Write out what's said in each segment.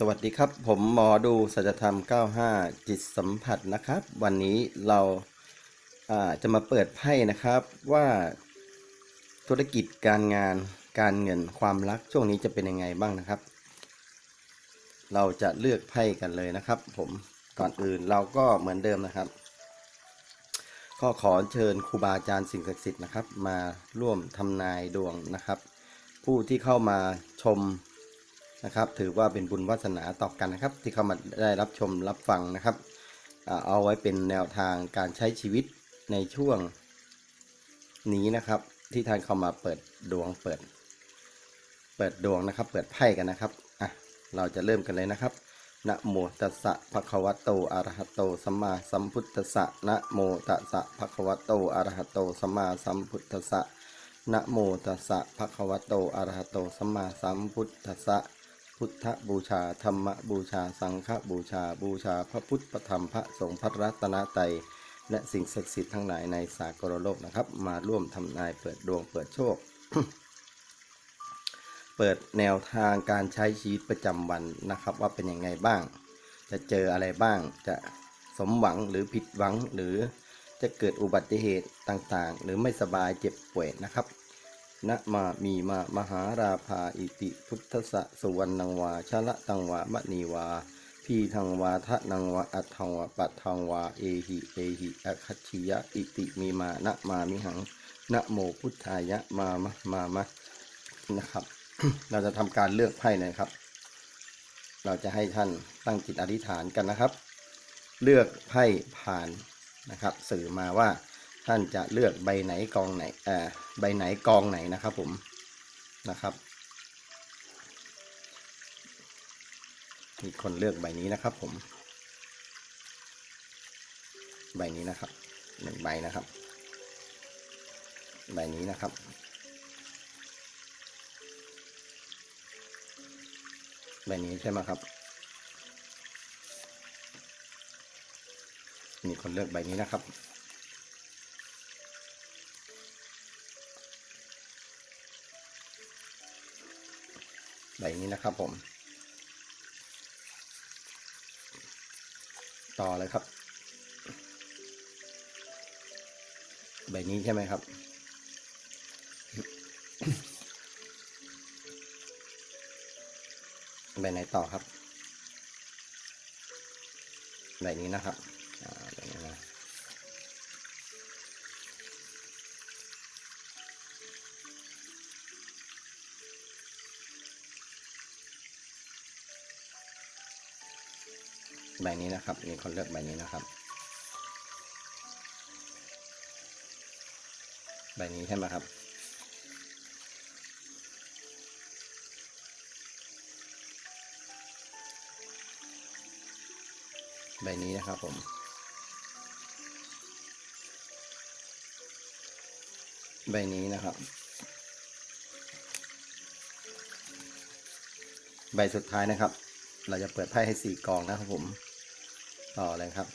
สวัสดีครับ ผมหมอดูสัจธรรม 95 จิตสัมผัสนะครับ วันนี้เราาจะมาเปิดไพ่นะครับว่าธุรกิจการงานการเงินความรักช่วงนี้จะเป็นยังไงบ้างนะครับ เราจะเลือกไพ่กันเลยนะครับ ผมก่อนอื่นเราก็เหมือนเดิมนะครับ ก็ขอเชิญครูบาอาจารย์สิ่งศักดิ์สิทธิ์นะครับ มาร่วมทำนายดวงนะครับ ผู้ที่เข้ามาชม นะครับ ถือว่าเป็นบุญวาสนาต่อกันนะครับ ที่เข้ามาได้รับชมรับฟังนะครับ เอาไว้เป็นแนวทางการใช้ชีวิตในช่วงนี้นะครับ ที่ท่านเข้ามาเปิดดวงเปิด เปิดดวงนะครับ เปิดไพ่กันนะครับอะเราจะเริ่มกันเลยนะครับนะโมตัสสะภะคะวะโตอะระหะโตสัมมาสัมพุทธัสสะนะโมตัสสะภะคะวะโตอะระหะโตสัมมาสัมพุทธัสสะนะโมตัสสะภะคะวะโตอะระหะโตสัมมาสัมพุทธัสสะ พุทธบูชาธรรมบูชา สังฆบูชา บูชาพระพุทธธรรมพระสงฆ์พระรัตนตรัยและสิ่งศักดิ์สิทธิ์ทั้งหลายในสากลโลกนะครับ มาร่วมทำนายเปิดดวงเปิดโชค เปิดแนวทางการใช้ชีวิตประจำวันนะครับ ว่าเป็นยังไงบ้าง จะเจออะไรบ้าง จะสมหวังหรือผิดหวังหรือจะเกิดอุบัติเหตุต่างๆ หรือไม่สบายเจ็บป่วยนะครับ นะมามีมามหาราภาอิติพุทธะสุวรรณังวาชะละตังวามะนีวา พีทังวาทะนังวาอัตทังวาปัตทังวาเอหิเอหิอคัชชิยะอิติมีมานะมามิหังนะโมพุทธายะมามะมามะนะครับ เราจะทำการเลือกไพ่นะครับ เราจะให้ท่านตั้งจิตอธิษฐานกันนะครับ เลือกไพ่ผ่านนะครับ สื่อมาว่า ท่านจะเลือกใบไหนกองไหนอ่อใบไหนกองไหนนะครับผมนะครับมีคนเลือกใบนี้นะครับผม ใบนี้นะครับหนึ่งใบนะครับ ใบนี้นะครับใบนี้ใช่ไหมครับ มีคนเลือกใบนี้นะครับ ใบบนี้นะครับผม ต่อเลยครับใบบนี้ใช่ไหมครับใบบไหนต่อครับใบบนี้นะครับ บนี้นะครับมีคนเลือกใบนี้นะครับ ใบนี้ใช่ไหมครับ ใบนี้นะครับผมใบนี้นะครับ ใบสุดท้ายนะครับ เราจะเปิดไพ่ให้สี่กองนะครับผม ต่อเลยครับ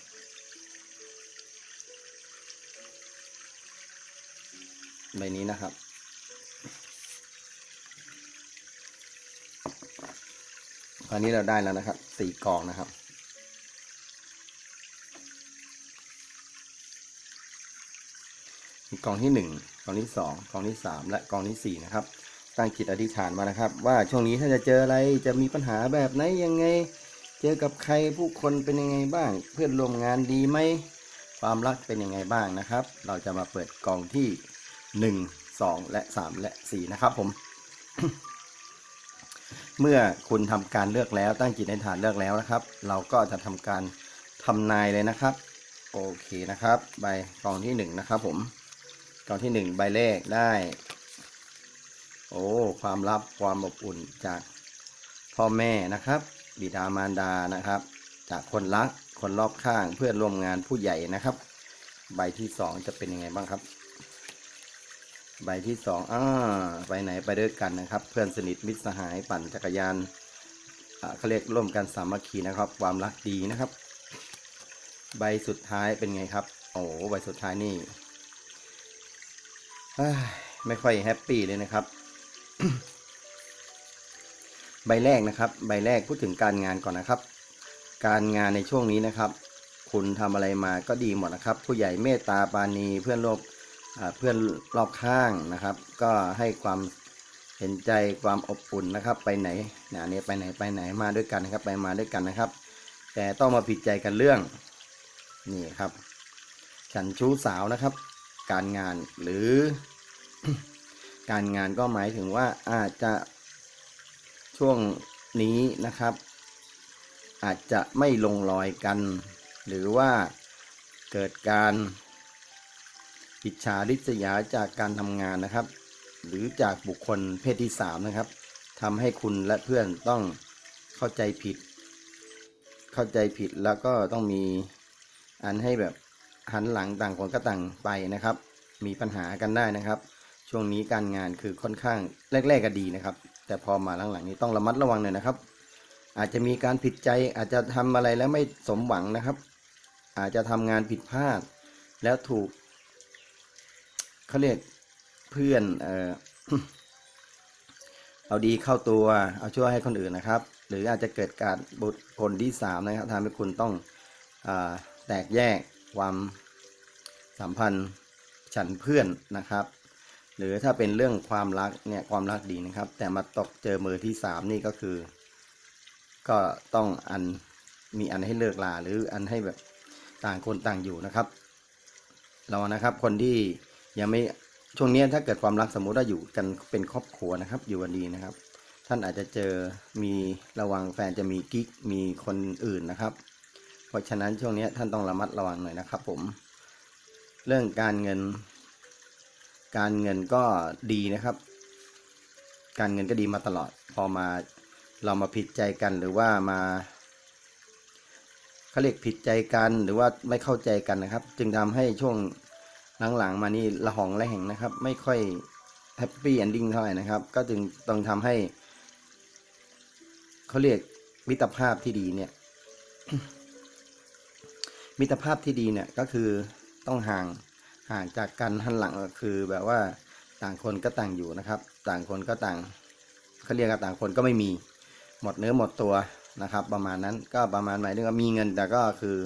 ใบนี้นะครับ ตอนนี้เราได้แล้วนะครับสี่กองนะครับ กองที่หนึ่งกองที่สองกองที่สามและกองที่สี่นะครับ ตั้งจิตอธิษฐานมานะครับ ว่าช่วงนี้ถ้าจะเจออะไรจะมีปัญหาแบบไหนยังไง เจอกับใครผู้คนเป็นยังไงบ้าง เพื่อนร่วมงานดีไหมความรักเป็นยังไงบ้างนะครับ เราจะมาเปิดกล่องที่หนึ่งสองและสามและสี่นะครับผม เมื่อคุณทำการเลือกแล้วตั้งจิตอธิษฐานเลือกแล้วนะครับ เราก็จะทำการทำนายเลยนะครับ โอเคนะครับ ใบกล่องที่หนึ่งนะครับ ผมกล่องที่หนึ่งใบแรกได้ โอ้ความลับความอบอุ่นจากพ่อแม่นะครับ บิดามารดานะครับ จากคนรักคนรอบข้างเพื่อนร่วมงานผู้ใหญ่นะครับ ใบที่สองจะเป็นยังไงบ้างครับ ใบที่สองอ่าไปไหนไปด้วยกันนะครับ เพื่อนสนิทมิตรสหายปั่นจักรยานเขาเรียกร่วมกันสามัคคีนะครับ ความรักดีนะครับ ใบสุดท้ายเป็นไงครับ โอ้ใบสุดท้ายนี่ไม่ค่อยแฮปปี้เลยนะครับ ใบแรกนะครับ ใบแรกพูดถึงการงานก่อนนะครับ การงานในช่วงนี้นะครับ คุณทำอะไรมาก็ดีหมดนะครับ ผู้ใหญ่เมตตาปาณีเพื่อนร่วมอ่าเพื่อนรอบข้างนะครับ ก็ให้ความเห็นใจความอบอุ่นนะครับ ไปไหนเนี่ยนี้ไปไหนไปไหนมาด้วยกันนะครับ ไปมาด้วยกันนะครับ แต่ต้องมาผิดใจกันเรื่องนี่ครับ ฉันชู้สาวนะครับ การงานหรือ การงานก็หมายถึงว่าอาจจะ ช่วงนี้นะครับ อาจจะไม่ลงรอยกัน หรือว่าเกิดการอิจฉาริษยาจากการทำงานนะครับ หรือจากบุคคลเพศที่สามนะครับทำให้คุณและเพื่อนต้องเข้าใจผิด เข้าใจผิดแล้วก็ต้องมีอันให้แบบหันหลังต่างคนก็ต่างไปนะครับ มีปัญหากันได้นะครับ ช่วงนี้การงานคือค่อนข้างแรก ๆก็ดีนะครับ แต่พอมาหลังๆนี้ต้องระมัดระวังหน่อยนะครับ อาจจะมีการผิดใจอาจจะทำอะไรแล้วไม่สมหวังนะครับ อาจจะทำงานผิดพลาด แล้วถูกเขาเรียกเพื่อนเออเอาดีเข้าตัวเอาช่วยให้คนอื่นนะครับ หรืออาจจะเกิดการบุคคลที่สามนะครับทำให้คุณต้องอแตกแยกความสัมพันธ์ฉันเพื่อนนะครับ หรือถ้าเป็นเรื่องความรักเนี่ยความรักดีนะครับ แต่มาตกเจอมือที่สามนี่ก็คือ ก็ต้องอันมีอันให้เลิกลาหรืออันให้แบบต่างคนต่างอยู่นะครับ เรานะครับคนที่ยังไม่ช่วงนี้ถ้าเกิดความรักสมมุติว่าอยู่กันเป็นครอบครัวนะครับ อยู่กันดีนะครับ ท่านอาจจะเจอมีระวังแฟนจะมีกิ๊กมีคนอื่นนะครับ เพราะฉะนั้นช่วงนี้ท่านต้องระมัดระวังหน่อยนะครับ ผม เรื่องการเงิน การเงินก็ดีนะครับ การเงินก็ดีมาตลอด พอมาเรามาผิดใจกันหรือว่ามาเขาเรียกผิดใจกันหรือว่าไม่เข้าใจกันนะครับ จึงทำให้ช่วงหลังๆมานี่ละหองละแห่งนะครับ ไม่ค่อยแฮปปี้เอนดิ้งเท่าไหร่นะครับ ก็จึงต้องทำให้เขาเรียกมิตรภาพที่ดีเนี่ย มิตรภาพที่ดีเนี่ยก็คือต้องห่าง ห่างจากกันหันหลังก็คือแบบว่าต่างคนก็ต่างอยู่นะครับ ต่างคนก็ต่างเขาเรียกกันต่างคนก็ไม่มีหมดเนื้อหมดตัวนะครับ ประมาณนั้นก็ประมาณหมายถึงว่ามีเงินแต่ก็คือ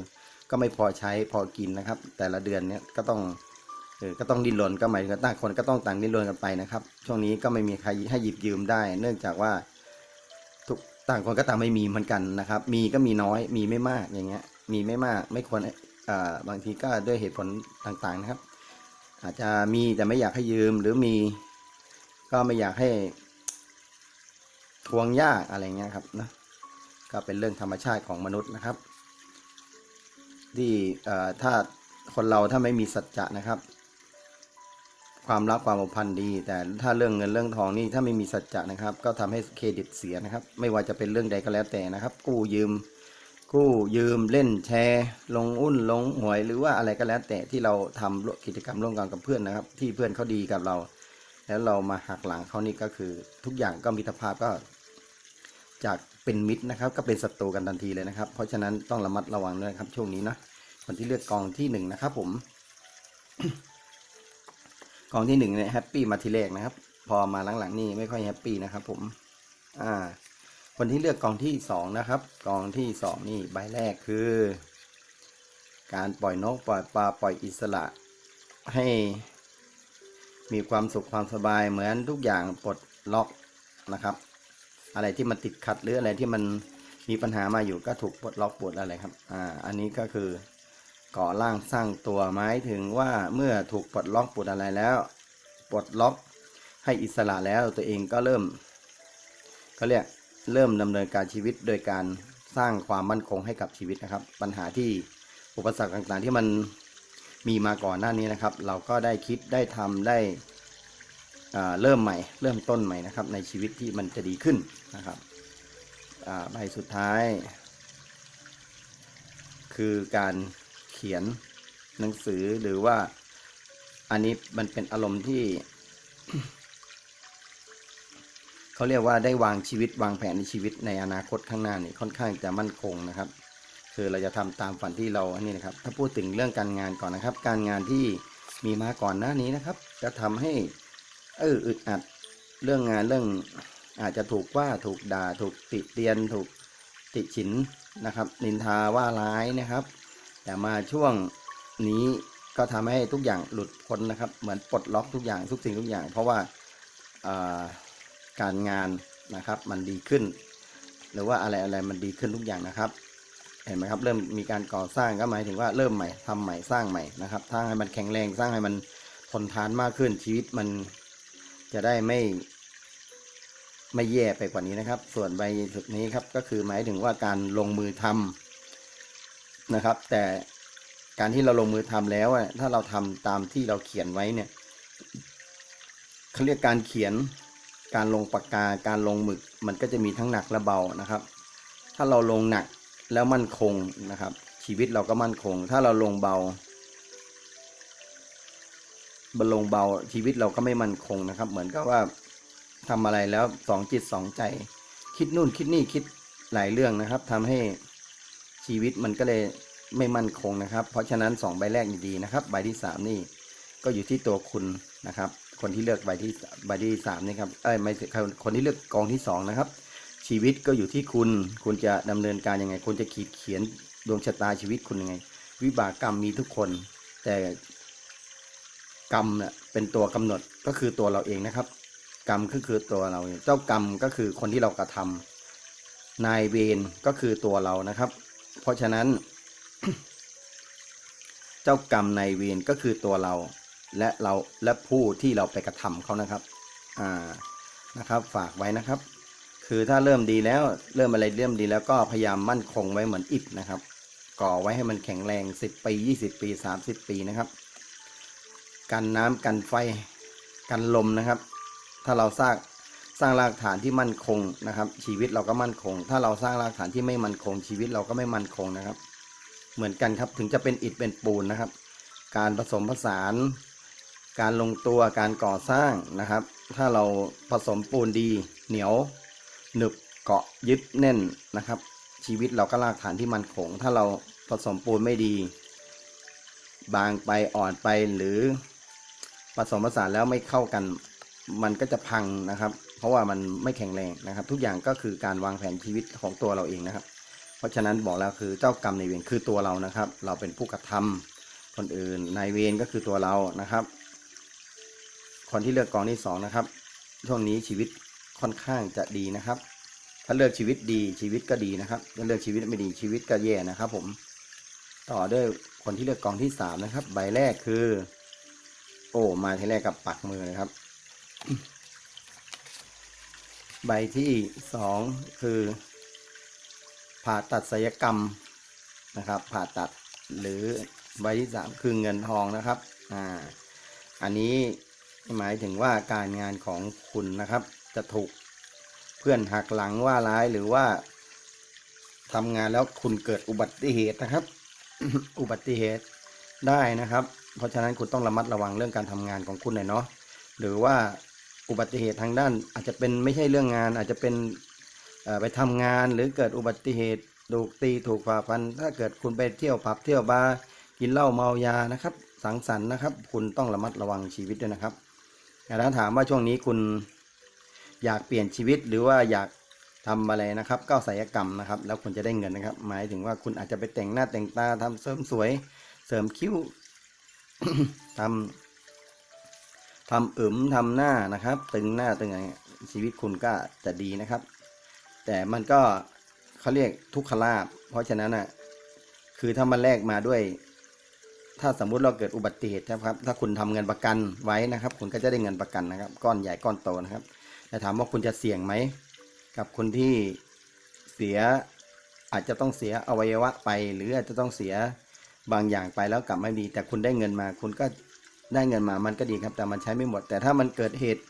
ก็ไม่พอใช้พอกินนะครับ แต่ละเดือนเนี่ยก็ต้องเออก็ต้องดิ้นรนก็หมายถึงต่างคนก็ต้องต่างดิ้นรนกันไปนะครับ ช่วงนี้ก็ไม่มีใครให้หยิบยืมได้ เนื่องจากว่าทุกต่างคนก็ต่างไม่มีเหมือนกันนะครับ มีก็มีน้อยมีไม่มากอย่างเงี้ย มีไม่มากไม่ควรอ่าบางทีก็ด้วยเหตุผลต่างๆนะครับ อาจจะมีแต่ไม่อยากให้ยืมหรือมี ก็ไม่อยากให้ทวงยากอะไรเงี้ยครับนะก็เป็นเรื่องธรรมชาติของมนุษย์นะครับ ที่ถ้าคนเราถ้าไม่มีสัจจะนะครับ ความรักความผูกพันดี แต่ถ้าเรื่องเงินเรื่องทองนี่ถ้าไม่มีสัจจะนะครับ ก็ทำให้เครดิตเสียนะครับ ไม่ว่าจะเป็นเรื่องใดก็แล้วแต่นะครับ กู้ยืม กู้ยืมเล่นแชร์ลงหุ้นลงหวยหรือว่าอะไรก็แล้ว แต่ที่เราทำร่วมกิจกรรมร่วมกันกับเพื่อนนะครับ ที่เพื่อนเขาดีกับเรา แล้วเรามาหักหลังเขานี่ก็คือ ทุกอย่างก็มิตรภาพก็ จากเป็นมิตรนะครับ ก็เป็นศัตรูกันทันทีเลยนะครับ เพราะฉะนั้นต้องระมัดระวังด้วยครับช่วงนี้นะคนที่เลือกกองที่หนึ่งนะครับ ผมกองที่หนึ่งเนี่ยแฮปปี้มาทีแรกนะครับ พอมาหลังๆนี่ไม่ค่อยแฮปปี้นะครับ ผม อ่า คนที่เลือกกองที่สองนะครับ กองที่สองนี่ใบแรกคือ การปล่อยนกปล่อยปลาปล่อยอิสระ ให้มีความสุขความสบายเหมือนทุกอย่างปลดล็อกนะครับ อะไรที่มันติดขัดหรืออะไรที่มันมีปัญหามาอยู่ก็ถูกปลดล็อกปลดอะไรครับอ่าอันนี้ก็คือก่อร่างสร้างตัวหมายถึงว่าเมื่อถูกปลดล็อกปลดอะไรแล้วปลดล็อกให้อิสระแล้วตัวเองก็เริ่มเขาเรียก เริ่มดำเนินการชีวิตโดยการสร้างความมั่นคงให้กับชีวิตนะครับ ปัญหาที่อุปสรรคต่างๆ ที่มันมีมาก่อนหน้านี้นะครับ เราก็ได้คิดได้ทำได้เริ่มใหม่ เริ่มต้นใหม่นะครับ ในชีวิตที่มันจะดีขึ้นนะครับอ่าใบสุดท้าย คือการเขียนหนังสือหรือว่าอันนี้มันเป็นอารมณ์ที่ เขาเรียกว่าได้วางชีวิตวางแผนในชีวิตในอนาคตข้างหน้านี่ค่อนข้างจะมั่นคงนะครับ คือเราจะทำตามฝันที่เราอันนี้นะครับ ถ้าพูดถึงเรื่องการงานก่อนนะครับ การงานที่มีมาก่อนหน้านี้นะครับ จะทำให้เอออึดอัดเรื่องงานเรื่องอาจจะถูกว่าถูกด่าถูกติเตียน ถูกติฉินนะครับนินทาว่าร้ายนะครับ แต่มาช่วงนี้ก็ทำให้ทุกอย่างหลุดพ้นนะครับ เหมือนปลดล็อกทุกอย่างทุกสิ่งทุกอย่าง เพราะว่าอ่า การงานนะครับ มันดีขึ้น หรือว่าอะไรอะไรมันดีขึ้นทุกอย่างนะครับ เห็นไหมครับ เริ่มมีการก่อสร้างก็หมายถึงว่าเริ่มใหม่ทำใหม่สร้างใหม่นะครับสร้างให้มันแข็งแรงสร้างให้มันทนทานมากขึ้นชีวิตมันจะได้ไม่ไม่แย่ไปกว่านี้นะครับ ส่วนใบสุดนี้ครับก็คือหมายถึงว่าการลงมือทำนะครับ แต่การที่เราลงมือทำแล้วถ้าเราทำตามที่เราเขียนไว้เนี่ยเขาเรียกการเขียน การลงปากกาการลงหมึกมันก็จะมีทั้งหนักและเบานะครับ ถ้าเราลงหนักแล้วมั่นคงนะครับ ชีวิตเราก็มั่นคง ถ้าเราลงเบาบลงเบาชีวิตเราก็ไม่มั่นคงนะครับ เหมือนกับว่าทำอะไรแล้วสองจิตสองใจ คิดนู่นคิดนี่คิดหลายเรื่องนะครับทำให้ชีวิตมันก็เลยไม่มั่นคงนะครับ เพราะฉะนั้นสองใบแรกนี่ดีนะครับ ใบที่สามนี่ก็อยู่ที่ตัวคุณนะครับ คนที่เลือกใบที่ใบที่สามนี่ครับเอ้ยไม่คนที่เลือกกองที่สองนะครับ ชีวิตก็อยู่ที่คุณ คุณจะดำเนินการยังไง คุณจะขีดเขียนดวงชะตาชีวิตคุณยังไง วิบากกรรมมีทุกคน แต่กรรมเนี่ยเป็นตัวกำหนดก็คือตัวเราเองนะครับ กรรมก็คือตัวเรา เจ้ากรรมก็คือคนที่เรากระทำนายเวรก็คือตัวเรานะครับ เพราะฉะนั้น เจ้ากรรมนายเวรก็คือตัวเรา และเราและผู้ที่เราไปกระทำเขานะครับอ่านะครับ ฝากไว้นะครับ คือถ้าเริ่มดีแล้วเริ่มอะไรเริ่มดีแล้วก็พยายามมั่นคงไว้เหมือนอิฐนะครับ ก่อไว้ให้มันแข็งแรง 10 ปี 20 ปี 30 ปีนะครับ กันน้ำกันไฟกันลมนะครับ ถ้าเราสร้างสร้างรากฐานที่มั่นคงนะครับ ชีวิตเราก็มั่นคง ถ้าเราสร้างรากฐานที่ไม่มั่นคง ชีวิตเราก็ไม่มั่นคงนะครับ เหมือนกันครับถึงจะเป็นอิฐเป็นปูนนะครับ การผสมผสาน การลงตัวการก่อสร้างนะครับ ถ้าเราผสมปูนดี เหนียว หนึบเกาะยึดแน่นนะครับ ชีวิตเราก็รากฐานที่มันคงถ้าเราผสมปูนไม่ดี บางไปอ่อนไปหรือผสมผสานแล้วไม่เข้ากัน มันก็จะพังนะครับ เพราะว่ามันไม่แข็งแรงนะครับ ทุกอย่างก็คือการวางแผนชีวิตของตัวเราเองนะครับ เพราะฉะนั้นบอกแล้วคือเจ้ากรรมในเวรคือตัวเรานะครับ เราเป็นผู้กระทำคนอื่นนายเวรก็คือตัวเรานะครับ คนที่เลือกกองที่สองนะครับช่วงนี้ชีวิตค่อนข้างจะดีนะครับ ถ้าเลือกชีวิตดีชีวิตก็ดีนะครับ ถ้าเลือกชีวิตไม่ดีชีวิตก็แย่นะครับ ผม ต่อด้วยคนที่เลือกกองที่สามนะครับ ใบแรกคือ โอ้มาทีแรกกับปักมือนะครับ ใบที่สองคือผ่าตัดศัลยกรรมนะครับ ผ่าตัดหรือใบที่สามคือเงินทองนะครับ อ่า อันนี้ หมายถึงว่าการงานของคุณนะครับ จะถูกเพื่อนหักหลังว่าร้ายหรือว่าทำงานแล้วคุณเกิดอุบัติเหตุนะครับ อุบัติเหตุได้นะครับ เพราะฉะนั้นคุณต้องระมัดระวังเรื่องการทำงานของคุณหน่อยเนาะหรือว่าอุบัติเหตุทางด้าน อาจจะเป็นไม่ใช่เรื่องงาน อาจจะเป็นไปทำงานหรือเกิดอุบัติเหตุถูกตีถูกฝ่าฟัน ถ้าเกิดคุณไปเที่ยวผับเที่ยวบาร์กินเหล้าเมายานะครับ สังสรรค์นะครับ คุณต้องระมัดระวังชีวิตด้วยนะครับ แต่ถ้าถามว่าช่วงนี้คุณอยากเปลี่ยนชีวิตหรือว่าอยากทำอะไรนะครับก็ศัลยกรรมนะครับ แล้วคุณจะได้เงินนะครับ หมายถึงว่าคุณอาจจะไปแต่งหน้าแต่งตาทำเสริมสวย เสริมคิ้วทำทำอึมทำหน้านะครับ ตึงหน้าตึงอะไรเงี้ยชีวิตคุณก็จะดีนะครับ แต่มันก็เขาเรียกทุกขลาบ เพราะฉะนั้นอะคือถ้ามันแลกมาด้วย ถ้าสมมุติเราเกิดอุบัติเหตุนะครับ ถ้าคุณทำเงินประกันไว้นะครับ คุณก็จะได้เงินประกันนะครับ ก้อนใหญ่ก้อนโตนะครับแต่ถามว่าคุณจะเสี่ยงไหมกับคนที่เสียอาจจะต้องเสียอวัยวะไป หรืออาจจะต้องเสียบางอย่างไปแล้วกลับไม่ดี แต่คุณได้เงินมา คุณก็ได้เงินมามันก็ดีครับ แต่มันใช้ไม่หมด แต่ถ้ามันเกิดเหตุ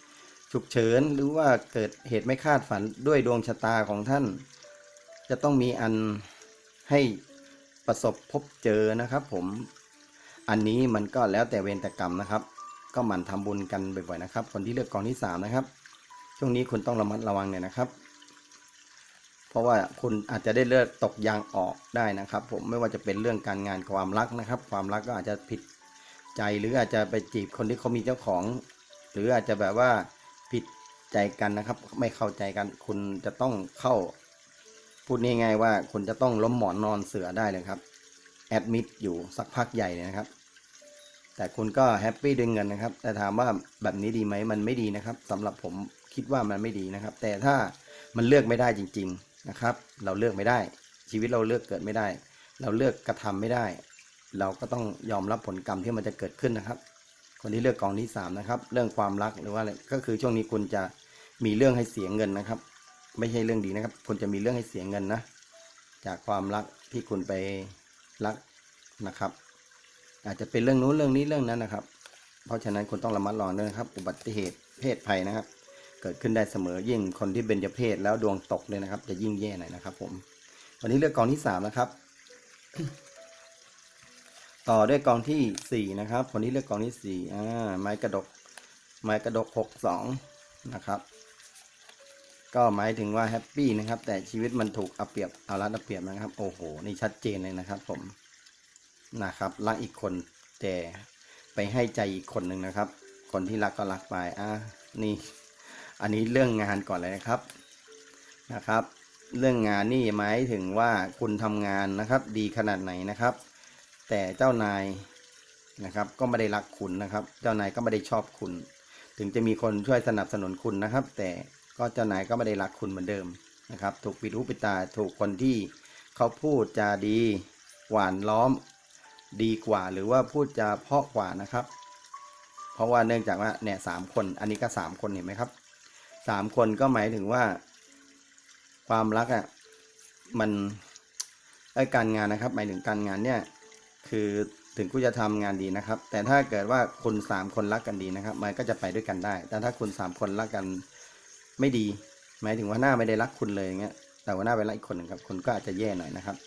ฉุกเฉินหรือว่าเกิดเหตุไม่คาดฝันด้วยดวงชะตาของท่าน จะต้องมีอันให้ประสบพบเจอนะครับ ผม อันนี้มันก็แล้วแต่เวรแต่กรรมนะครับ ก็หมั่นทำบุญกันบ่อยๆนะครับ คนที่เลือกกองที่สามนะครับ ช่วงนี้คุณต้องระมัดระวังเนี่ยนะครับ เพราะว่าคุณอาจจะได้เลือดตกยางออกได้นะครับ ผมไม่ว่าจะเป็นเรื่องการงานความรักนะครับ ความรักก็อาจจะผิดใจหรืออาจจะไปจีบคนที่เขามีเจ้าของ หรืออาจจะแบบว่าผิดใจกันนะครับ ไม่เข้าใจกัน คุณจะต้องเข้า พูดง่ายๆว่าคุณจะต้องล้มหมอนนอนเสือได้เลยครับ ดมิดอยู่สักพักใหญ่เลยนะครับ แต่คุณก็แฮปปี้ด้วยเงินนะครับ แต่ถามว่าแบบนี้ดีไหมมันไม่ดีนะครับสำหรับผมคิดว่ามันไม่ดีนะครับ แต่ถ้ามันเลือกไม่ได้จริง ๆนะครับ เราเลือกไม่ได้ ชีวิตเราเลือกเกิดไม่ได้ เราเลือกกระทำไม่ได้ เราก็ต้องยอมรับผลกรรมที่มันจะเกิดขึ้นนะครับ คนที่เลือกกองที่สามนะครับ เรื่องความรักหรือว่าอะไรก็คือช่วงนี้คุณจะมีเรื่องให้เสียเงินนะครับ ไม่ใช่เรื่องดีนะครับ คุณจะมีเรื่องให้เสียเงินนะ จากความรักที่คุณไป รักนะครับ อาจจะเป็นเรื่องนู้นเรื่องนี้เรื่องนั้นนะครับ เพราะฉะนั้นคุณต้องระมัดระวังด้วยนะครับ อุบัติเหตุเพศภัยนะครับ เกิดขึ้นได้เสมอยิ่งคนที่เบญจเพศแล้วดวงตกเลยนะครับ จะยิ่งแย่หน่อยนะครับ ผม วันนี้เลือกกองที่สามนะครับ ต่อด้วยกองที่สี่นะครับคนที่เลือกกองที่สี่อ่าไม้กระดก ไม้กระดกหกสองนะครับ ก็หมายถึงว่าแฮปปี้นะครับ แต่ชีวิตมันถูกเอาเปรียบเอารัดเอาเปรียบนะครับ โอ้โห นี่ชัดเจนเลยนะครับ ผมนะครับรักอีกคนแต่ไปให้ใจอีกคนหนึ่งนะครับ คนที่รักก็รักไปอะนี่ อันนี้เรื่องงานก่อนเลยนะครับนะครับ เรื่องงานนี่หมายถึงว่าคุณทำงานนะครับ ดีขนาดไหนนะครับ แต่เจ้านายนะครับ ก็ไม่ได้รักคุณนะครับ เจ้านายก็ไม่ได้ชอบคุณ ถึงจะมีคนช่วยสนับสนุนคุณนะครับ แต่ ก็เจ้านายก็ไม่ได้รักคุณเหมือนเดิมนะครับ ถูกปิดหูปิดตาถูกคนที่เขาพูดจาดีหวานล้อมดีกว่า หรือว่าพูดจาเพาะกว่านะครับ เพราะว่าเนื่องจากว่าเนี่ยสามคนอันนี้ก็สามคนเห็นไหมครับสามคนก็หมายถึงว่า ความรักอะมันไอ้การงานนะครับ หมายถึงการงานเนี่ยคือถึงคุณจะทำงานดีนะครับ แต่ถ้าเกิดว่าคุณสามคนรักกันดีนะครับ มันก็จะไปด้วยกันได้ แต่ถ้าคุณสามคนรักกัน ไม่ดี หมายถึงว่าหน้าไม่ได้รักคุณเลยอย่างเงี้ย แต่ว่าหน้าไปรักอีกคนหนึ่งครับ คุณก็อาจจะแย่หน่อยนะครับ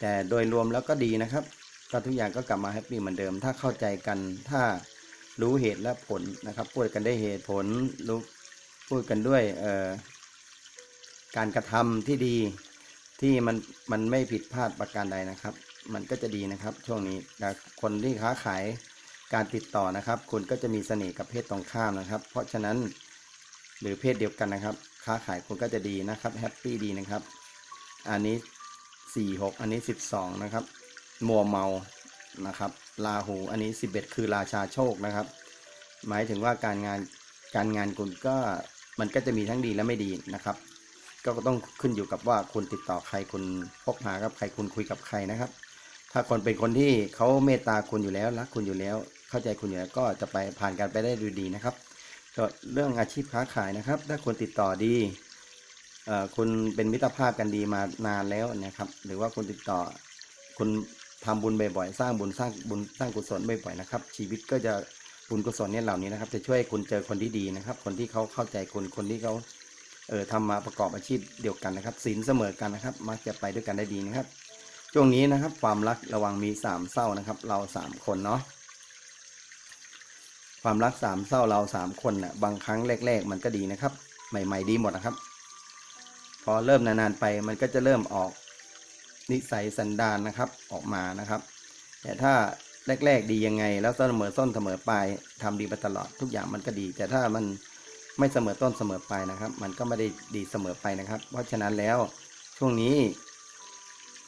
แต่โดยรวมแล้วก็ดีนะครับก็ทุกอย่างก็กลับมาแฮปปี้เหมือนเดิม ถ้าเข้าใจกัน ถ้ารู้เหตุและผลนะครับ พูดกันได้เหตุผล รู้ พูดกันด้วยเอ่อการกระทำที่ดี ที่มันมันไม่ผิดพลาดประการใดนะครับ มันก็จะดีนะครับ ช่วงนี้แต่คนที่ค้าขายการติดต่อนะครับ คุณก็จะมีเสน่ห์กับเพศตรงข้ามนะครับ เพราะฉะนั้น หรือเพศเดียวกันนะครับ ค้าขายคุณก็จะดีนะครับแฮปปี้ดีนะครับ อันนี้สี่หกอันนี้สิบสองนะครับ มัวเมานะครับลาหูอันนี้สิบเอ็ดคือราชาโชคนะครับ หมายถึงว่าการงานการงานคุณก็มันก็จะมีทั้งดีและไม่ดีนะครับ ก็ต้องขึ้นอยู่กับว่าคุณติดต่อใครคุณพบหากับใครคุณคุยกับใครนะครับ ถ้าคนเป็นคนที่เขาเมตตาคุณอยู่แล้วรักคุณอยู่แล้ว เข้าใจคุณอยู่แล้วก็จะไปผ่านกันไปได้ดูดีนะครับ ก็เรื่องอาชีพค้าขายนะครับ ถ้าคุณติดต่อดีเอ่อคุณเป็นมิตรภาพกันดีมานานแล้วนะครับ หรือว่าคุณติดต่อคุณทำบุญบ่อยๆ สร้างบุญสร้างบุญสร้างกุศลบ่อยๆนะครับ ชีวิตก็จะบุญกุศลเนี่ยเหล่านี้นะครับ จะช่วยให้คุณเจอคนที่ดีนะครับ คนที่เขาเข้าใจคุณคนที่เขาเออทำมาประกอบอาชีพเดียวกันนะครับศีลเสมอกันนะครับ มักจะไปด้วยกันได้ดีนะครับช่วงนี้นะครับ ความรักระวังมีสามเศร้านะครับ เราสามคนเนาะ ความรักสามเศร้าเราสามคนน่ะบางครั้งแรก ๆ มันก็ดีนะครับ ใหม่ ๆ ดีหมดนะครับ พอเริ่มนานๆไปมันก็จะเริ่มออกนิสัยสันดานนะครับออกมานะครับ แต่ถ้าแรก ๆ ดียังไง แล้วเสมอต้นเสมอปลายทำดีไปตลอดทุกอย่างมันก็ดี แต่ถ้ามันไม่เสมอต้นเสมอปลายนะครับ มันก็ไม่ได้ดีเสมอไปนะครับ เพราะฉะนั้นแล้วช่วงนี้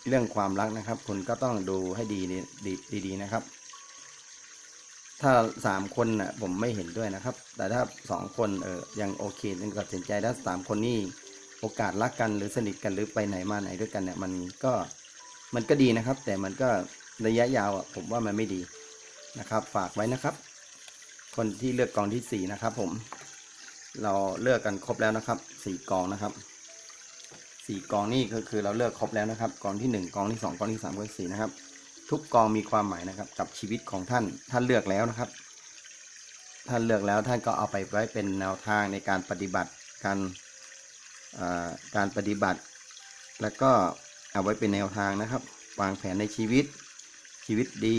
เรื่องความรักนะครับ คุณก็ต้องดูให้ดีดีดีดีๆนะครับ ถ้าสามคนน่ะผมไม่เห็นด้วยนะครับ แต่ถ้าสองคนเออยังโอเคยังตัดสินใจถ้าสามคนนี่โอกาสรักกันหรือสนิทกันหรือไปไหนมาไหนด้วยกันเนี่ยมันก็มันก็ดีนะครับ แต่มันก็ระยะยาวอะผมว่ามันไม่ดีนะครับ ฝากไว้นะครับ คนที่เลือกกองที่สี่นะครับ ผม เราเลือกกันครบแล้วนะครับสี่กองนะครับสี่กองนี่ก็คือเราเลือกครบแล้วนะครับกองที่หนึ่งกองที่สองกองที่สามกองที่สี่นะครับ ทุกกองมีความหมายนะครับ กับชีวิตของท่านท่านเลือกแล้วนะครับ ท่านเลือกแล้วท่านก็เอาไปไว้เป็นแนวทางในการปฏิบัติการการปฏิบัติ แล้วก็เอาไว้เป็นแนวทางนะครับ วางแผนในชีวิตชีวิตดี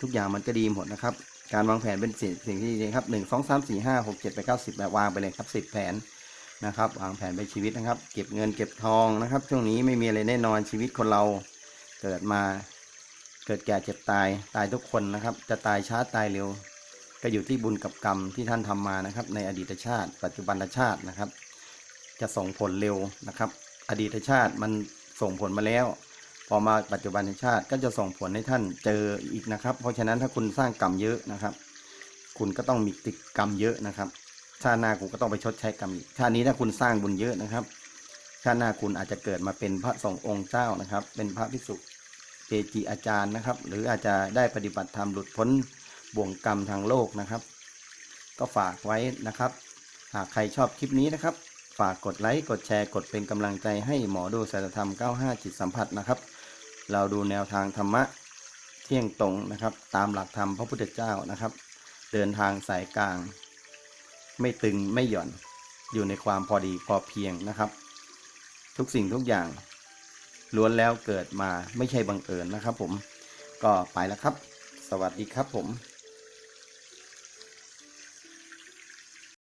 ทุกอย่างมันก็ดีหมดนะครับ การวางแผนเป็นสิ่งสิ่งที่ดีครับหนึ่งสองสามสี่ห้าหกเจ็ดแปดเก้าสิบแบบวางไปเลยครับสิบแผนนะครับวางแผนไปชีวิตนะครับ เก็บเงินเก็บทองนะครับ ช่วงนี้ไม่มีอะไรแน่นอนชีวิตคนเราเกิดมา เกิดแก่เจ็บตายตายทุกคนนะครับ จะตายช้าตายเร็ว ก็อยู่ที่บุญกับกรรมที่ท่านทำมานะครับ ในอดีตชาติ ปัจจุบันชาตินะครับ จะส่งผลเร็วนะครับ อดีตชาติมันส่งผลมาแล้ว พอมาปัจจุบันชาติก็จะส่งผลให้ท่านเจออีกนะครับ เพราะฉะนั้นถ้าคุณสร้างกรรมเยอะนะครับ คุณก็ต้องมีติดกรรมเยอะนะครับชาติหน้าคุณก็ต้องไปชดใช้กรรมอีกชาตินี้ถ้าคุณสร้างบุญเยอะนะครับ ชาติหน้าคุณอาจจะเกิดมาเป็นพระสงฆ์องค์เจ้านะครับ เป็นพระภิกษุ เกจิอาจารย์นะครับ หรืออาจจะได้ปฏิบัติธรรมหลุดพ้นบ่วงกรรมทางโลกนะครับ ก็ฝากไว้นะครับ หากใครชอบคลิปนี้นะครับ ฝากกดไลค์กดแชร์กดเป็นกำลังใจให้หมอดูสัจธรรม 95 จิตสัมผัสนะครับ เราดูแนวทางธรรมะเที่ยงตรงนะครับ ตามหลักธรรมพระพุทธเจ้านะครับ เดินทางสายกลาง ไม่ตึงไม่หย่อนอยู่ในความพอดีพอเพียงนะครับ ทุกสิ่งทุกอย่าง ล้วนแล้วเกิดมาไม่ใช่บังเอิญนะครับผมก็ไปแล้วครับ สวัสดีครับผม